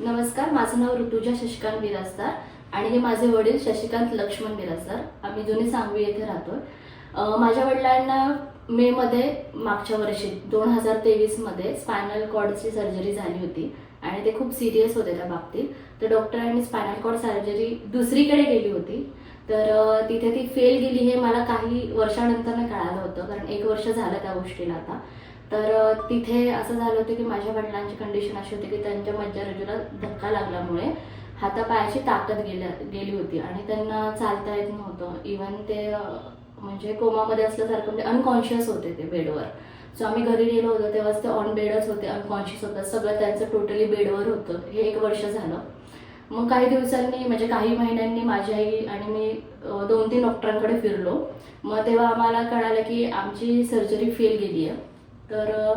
नमस्कार माझं नाव ऋतुजा शशिकांत बिराजदार आणि हे माझे वडील शशिकांत लक्ष्मण बिराजदार आम्ही जुनी सांगवी येथे राहतो. माझ्या वडिलांना मे मध्ये मागच्या वर्षी दोन हजार तेवीसमध्ये स्पायनल कॉर्डची सर्जरी झाली होती आणि ते खूप सिरियस होते त्या बाबतीत. तर डॉक्टरांनी स्पायनल कॉर्ड सर्जरी दुसरीकडे केली होती. तर तिथे ती फेल गेली हे मला काही वर्षानंतर कळालं होतं कारण एक वर्ष झालं त्या गोष्टीला आता. तर तिथे असं झालं होतं की माझ्या वडिलांची कंडिशन अशी होती की त्यांच्या मज्जारजूला धक्का लागल्यामुळे हातापायाची ताकद गेल्या गेली होती आणि त्यांना चालता येत नव्हतं. इवन ते म्हणजे कोमामध्ये असल्यासारखं म्हणजे अनकॉन्शियस होते ते बेडवर. सो आम्ही घरी गेलो होतो तेव्हाच ते ऑन बेडच होते अनकॉन्शियस होतं. सगळं त्यांचं टोटली बेडवर होतं. हे एक वर्ष झालं. मग काही दिवसांनी म्हणजे काही महिन्यांनी माझी आई आणि मी दोन तीन डॉक्टरांकडे फिरलो. मग तेव्हा आम्हाला कळालं की आमची सर्जरी फेल गेली आहे तर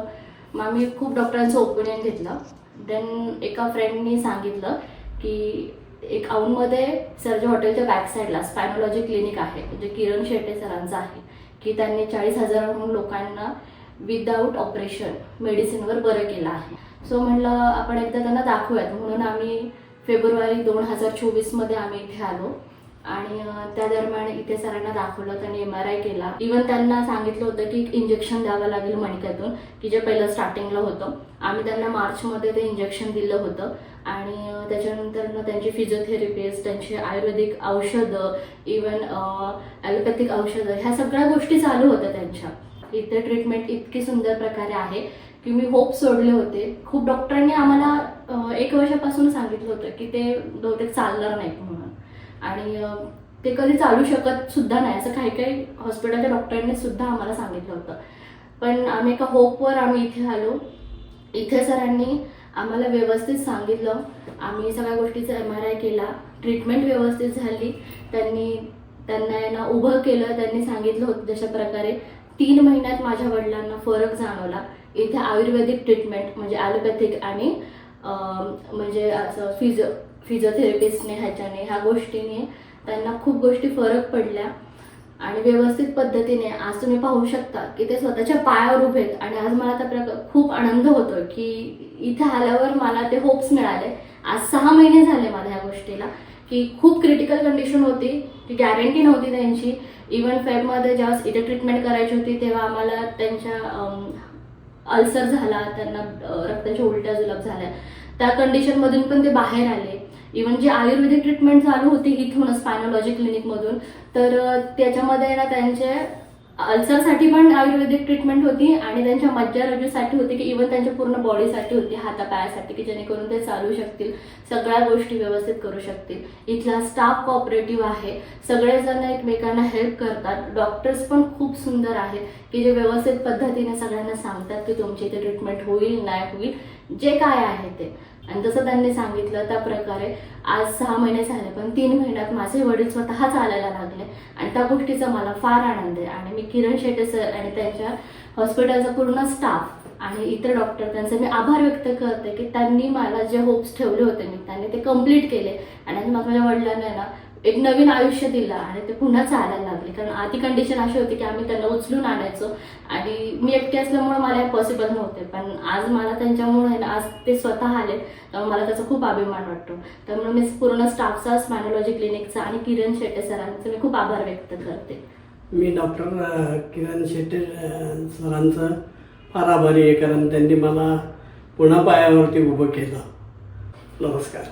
मग आम्ही खूप डॉक्टरांचं ओपिनियन घेतलं. देन एका फ्रेंडनी सांगितलं की एक औंधमध्ये सर्जे हॉटेलच्या बॅक साईडला स्पायनोलॉजी क्लिनिक आहे. म्हणजे किरण शेट्टे सरांचं आहे. की त्यांनी चाळीस हजारांहून लोकांना विदाऊट ऑपरेशन मेडिसिनवर बरं केलं आहे. सो म्हटलं आपण एकदा त्यांना दाखवूयात. म्हणून आम्ही फेब्रुवारी दोन हजार चोवीसमध्ये आम्ही इथे आलो. आणि त्या दरम्यान इथे सरांना दाखवलं त्यांनी एम आर आय केला. इवन त्यांना सांगितलं होतं की इंजेक्शन द्यावं लागेल मणक्यातून की जे पहिलं स्टार्टिंगला होतं. आम्ही त्यांना मार्चमध्ये ते इंजेक्शन दिलं होतं. आणि त्याच्यानंतर त्यांची फिजिओथेरपिस्ट त्यांची आयुर्वेदिक औषधं इवन ॲलोपॅथिक औषधं ह्या सगळ्या गोष्टी चालू होत्या त्यांच्या. इथे ट्रीटमेंट इतकी सुंदर प्रकारे आहे की मी होप सोडले होते. खूप डॉक्टरांनी आम्हाला एक वर्षापासून सांगितलं होतं की ते बहुतेक चालणार नाहीत म्हणून. आणि ते कधी चालू शकत सुद्धा नाही. असं काही काही हॉस्पिटलच्या डॉक्टरांनी सुद्धा आम्हाला सांगितलं होतं. पण आम्ही एका होपवर आम्ही इथे आलो. इथे सरांनी आम्हाला व्यवस्थित सांगितलं. आम्ही सगळ्या गोष्टीचा एम आर आय केला. ट्रीटमेंट व्यवस्थित झाली. त्यांनी त्यांना यांना उभं केलं. त्यांनी सांगितलं होतं जशा प्रकारे. तीन महिन्यात माझ्या वडिलांना फरक जाणवला. इथे आयुर्वेदिक ट्रीटमेंट म्हणजे ॲलोपॅथिक आणि म्हणजे असं फिजिओ फिजिओथेरपिस्टने ह्याच्याने ह्या गोष्टीने त्यांना खूप गोष्टी फरक पडल्या. आणि व्यवस्थित पद्धतीने आज तुम्ही पाहू शकता की ते स्वतःच्या पायावर उभे आहेत. आणि आज मला त्या प्रकार खूप आनंद होतो की इथे आल्यावर मला ते होप्स मिळाले. आज सहा महिने झाले मला ह्या गोष्टीला की खूप क्रिटिकल कंडिशन होती ती गॅरंटी नव्हती त्यांची. इवन फेबमध्ये जेव्हा इथे ट्रीटमेंट करायची होती तेव्हा आम्हाला त्यांच्या अल्सर झाला त्यांना रक्ताच्या उलट्या जुलाब झाल्या. त्या कंडिशनमधून पण ते बाहेर आले. इवन जी आयुर्वेदिक ट्रीटमेंट चालू होती इथून स्पायनॉलॉजी क्लिनिकमधून तर त्याच्यामध्ये ना त्यांचे अल्सरसाठी पण आयुर्वेदिक ट्रीटमेंट होती आणि त्यांच्या मज्जारज्जूसाठी होती की इवन त्यांच्या पूर्ण बॉडीसाठी होती हातापायासाठी की जेणेकरून ते चालू शकतील सगळ्या गोष्टी व्यवस्थित करू शकतील. इथला स्टाफ कॉपरेटिव्ह आहे. सगळेजण एकमेकांना हेल्प करतात. डॉक्टर्स पण खूप सुंदर आहेत. की जे व्यवस्थित पद्धतीने सगळ्यांना सांगतात की तुमची इथे ट्रीटमेंट होईल नाही होईल जे काय आहे ते. आणि जसं त्यांनी सांगितलं त्या प्रकारे आज सहा महिने झाले पण तीन महिन्यात माझे वडील स्वतः चालायला लागले. आणि त्या गोष्टीचा मला फार आनंद आहे. आणि मी किरण शेटे सर आणि त्यांच्या हॉस्पिटलचा पूर्ण स्टाफ आणि इतर डॉक्टर त्यांचे मी आभार व्यक्त करते की त्यांनी मला जे होप्स ठेवले होते मी त्यांनी ते कंप्लीट केले. आणि माझ्या वडिलांना आहे ना एक नवीन आयुष्य दिलं आणि ते पुन्हा चालायला लागले. कारण आधी कंडिशन अशी होती की आम्ही त्यांना उचलून आणायचो आणि मी एकटी असल्यामुळे मला हे पॉसिबल नव्हते. पण आज मला त्यांच्यामुळे ना आज ते स्वतः आले त्यामुळे मला त्याचा खूप अभिमान वाटतो. त्यामुळे मी पूर्ण स्टाफचा स्मायनॉलॉजी क्लिनिकचा आणि किरण शेट्टे सरांचे मी खूप आभार व्यक्त करते. मी डॉक्टर किरण शेट्टे सरांचं फार आभारी आहे. कारण त्यांनी मला पुन्हा पायावरती उभं केलं. नमस्कार.